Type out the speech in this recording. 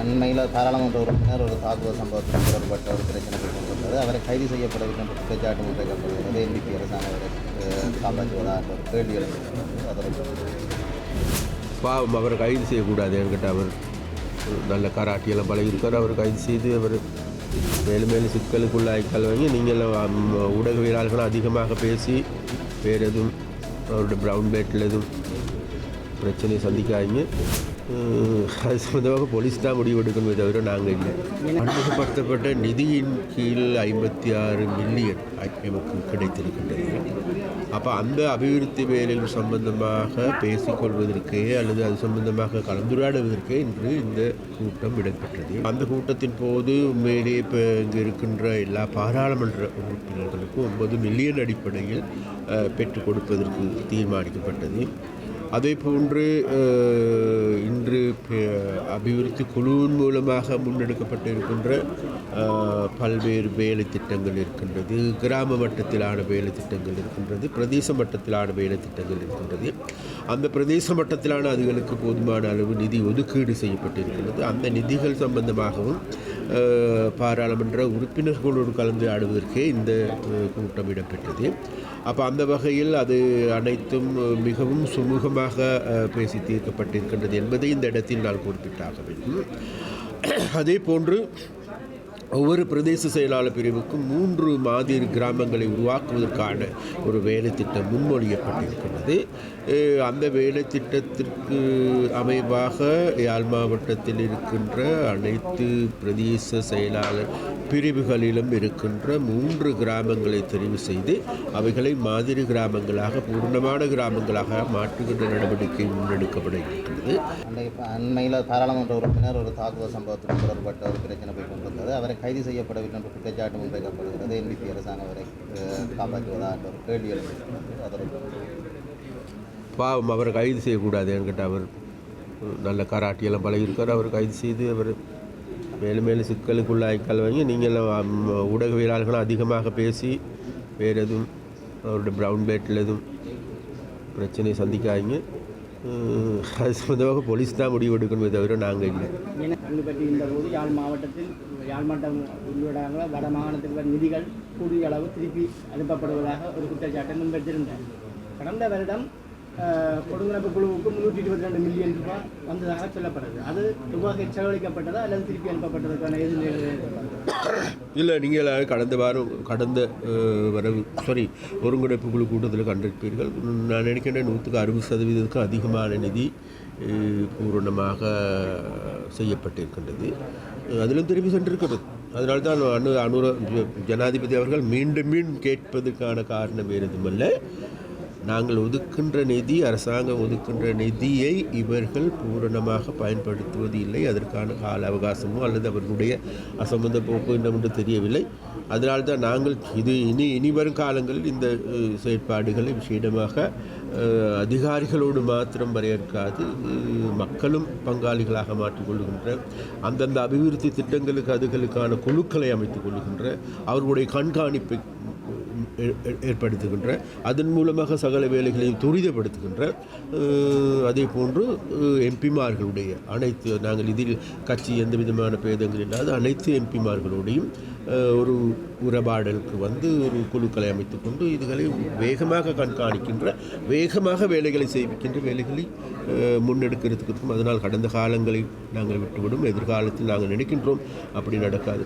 அண்மையில் பாராளுமன்ற உறுப்பினர் ஒரு தாக்குதல் சம்பவத்தில் தொடர்பட்ட ஒரு பிரச்சனை கொண்டிருந்தது. அவரை கைது செய்யப்படவில்லை என்று குற்றச்சாட்டு முன்வைக்கப்படுகிறது என்பிபி அரசாங்கம் அவரை அஹ், காப்பாற்றுவதா என்ற ஒரு கேள்வி எழுந்திருக்கிறது அதற்கு பாவம் அவர் கைது செய்யக்கூடாது என்கிட்ட அவர் நல்ல கராட்டியெல்லாம் பழகியிருக்கார். அவர் கைது செய்து அவர் மேலும் மேலும் சிக்கலுக்குள்ளாய்க்கால் வாங்கி நீங்கள் ஊடகவியலாளர்களும் அதிகமாக பேசி வேறு எதுவும் அவருடைய ப்ரௌன் பேட்டில் எதுவும் பிரச்சனையை சந்திக்காதீங்க. அது சம்மந்தமாக போலீஸ் தான் முடிவு எடுக்கணுமே தவிர நாங்கள் இல்லை. அனுமதிப்படுத்தப்பட்ட நிதியின் கீழ் ஐம்பத்தி ஆறு மில்லியன் எமக்கு கிடைத்திருக்கின்றது. அப்போ அந்த அபிவிருத்தி வேலைகள் சம்பந்தமாக பேசிக்கொள்வதற்கே அல்லது அது சம்பந்தமாக கலந்துரையாடுவதற்கே இன்று இந்த கூட்டம் இடம்பெற்றது. அந்த கூட்டத்தின் போது உண்மையிலேயே இப்போ இங்கே இருக்கின்ற எல்லா பாராளுமன்ற உறுப்பினர்களுக்கும் ஒன்பது மில்லியன் அடிப்படையில் பெற்றுக் கொடுப்பதற்கு தீர்மானிக்கப்பட்டது. அதே போன்று இன்று அபிவிருத்தி குழுவின் மூலமாக முன்னெடுக்கப்பட்டிருக்கின்ற இருக்கின்ற பல்வேறு வேலை திட்டங்கள் இருக்கின்றது. கிராம மட்டத்திலான வேலை திட்டங்கள் இருக்கின்றது. பிரதேச மட்டத்திலான வேலை திட்டங்கள் இருக்கின்றது. அந்த பிரதேச மட்டத்திலான அதுகளுக்கு போதுமான அளவு நிதி ஒதுக்கீடு செய்யப்பட்டிருக்கின்றது. அந்த நிதிகள் சம்பந்தமாகவும் பாராளுமன்ற உறுப்பினர்களோடு கலந்துரையாடுவதற்கே இந்த கூட்டம் இடம்பெற்றது. அப்போ அந்த வகையில் அது அனைத்தும் மிகவும் சுமூகமாக பேசி தீர்க்கப்பட்டிருக்கின்றது என்பதை இந்த இடத்தில் நான் குறிப்பிட்டாக வேண்டும். அதே போன்று ஒவ்வொரு பிரதேச செயலாளர் பிரிவுக்கும் மூன்று மாதிரி கிராமங்களை உருவாக்குவதற்கான ஒரு வேலை திட்டம் முன்மொழியப்பட்டிருக்கிறது அந்த வேலை திட்டத்திற்கு அமைவாக யாழ் மாவட்டத்தில் இருக்கின்ற அனைத்து பிரதேச செயலாளர் பிரிவுகளிலும் இருக்கின்ற மூன்று கிராமங்களை தெரிவு செய்து அவைகளை மாதிரி கிராமங்களாக பூர்ணமான கிராமங்களாக மாற்றுகின்ற நடவடிக்கை முன்னெடுக்கப்பட இருக்கிறது அன்றைக்கு அண்மையில் பாராளுமன்ற உறுப்பினர் ஒரு தாக்குதல் சம்பவத்தில் தொடர்பட்ட ஒரு பிரச்சனை போய் கொண்டிருந்தது. அவரை கைது செய்யப்படவில்லை என்ற குற்றச்சாட்டு முன்வைக்கப்படுகிறது என்பிபி அரசாங்கம் வரை காப்பாற்றுவதா என்ற ஒரு கேள்வி எழுந்திருக்கிறது அதற்கு பாவம் அவரை கைது செய்யக்கூடாது என்கிட்ட அவர் நல்ல கராட்டியெல்லாம் பழகியிருக்கார். அவர் கைது செய்து அவர் மேலும் மேலும் சிக்கலுக்குள்ளாய்க்கால் வாங்கி நீங்கள் ஊடகவியலாளர்களும் அதிகமாக பேசி வேறு எதுவும் அவருடைய ப்ரௌன் பேட்டில் எதுவும் பிரச்சனையை சந்திக்காதீங்க. அது சம்மந்தமாக போலீஸ் தான் முடிவு எடுக்கணுமே தவிர நாங்கள் இல்லை. என பற்றி இந்த போது யாழ் மாவட்டத்தில் யாழ் மாவட்டம் உள்ளிடாங்க வட மாகாணத்தில் வரும் நிதிகள் கூடிய அளவு திருப்பி அனுப்பப்படுவதாக ஒரு குற்றச்சாட்டை முன்வைத்திருந்தார். கடந்த வருடம் அஹ், குழுவுக்கு முன்னூற்றி இருபத்தி ரெண்டு மில்லியன் ரூபாய் வந்ததாக சொல்லப்படுது. அது ரூபாய் செலவழிக்கப்பட்டதா அல்லது திருப்பி அனுப்பப்பட்டதுக்கான எது இல்லை நீங்கள் கடந்த வாரம் கடந்த வரவு சாரி ஒருங்கிணைப்பு குழு கூட்டத்தில் கண்டிருப்பீர்கள். நான் நினைக்கின்றேன் நூற்றுக்கு அறுபது சதவீதத்துக்கு அதிகமான நிதி பூரணமாக செய்யப்பட்டிருக்கின்றது. அதிலும் திரும்பி சென்றிருக்கிறது. அதனால தான் அனு அனுர ஜனாதிபதி அவர்கள் மீண்டும் மீண்டும் கேட்பதற்கான காரணம் வேறு எதுவுமல்ல நாங்கள் ஒதுக்கின்ற நிதி அரசாங்கம் ஒதுக்கின்ற நிதியை இவர்கள் பூரணமாக பயன்படுத்துவது இல்லை. அதற்கான கால அவகாசமோ அல்லது அவர்களுடைய அசம்பந்த போக்கோ என்னவென்று தெரியவில்லை. அதனால் தான் நாங்கள் இது இனி இனி வரும் காலங்களில் இந்த செயற்பாடுகளை விஷயமாக அதிகாரிகளோடு மாத்திரம் வரையறுக்காது. மக்களும் பங்காளிகளாக மாற்றிக்கொள்கின்ற அந்தந்த அபிவிருத்தி திட்டங்களுக்கு அதுகளுக்கான குழுக்களை அமைத்துக் கொள்கின்ற அவர்களுடைய கண்காணிப்பை ஏற்படுத்துகின்ற அதன் மூலமாக சகல வேலைகளையும் துரிதப்படுத்துகின்ற அதே போன்று எம்பிமார்களுடைய அனைத்து நாங்கள் இதில் கட்சி எந்த விதமான பேதங்கள் இல்லாத அனைத்து எம்பிமார்களுடையும் ஒரு உறவாடலுக்கு வந்து ஒரு குழுக்களை அமைத்துக் கொண்டு இதுகளை வேகமாக கண்காணிக்கின்ற வேகமாக வேலைகளை செய்விக்கின்ற வேலைகளை முன்னெடுக்கிறதுக்கு முன்னெடுக்கிறதுக்கும் அதனால் கடந்த காலங்களை நாங்கள் விட்டுவிடும் எதிர்காலத்தில் நாங்கள் நினைக்கின்றோம். அப்படி நடக்காது.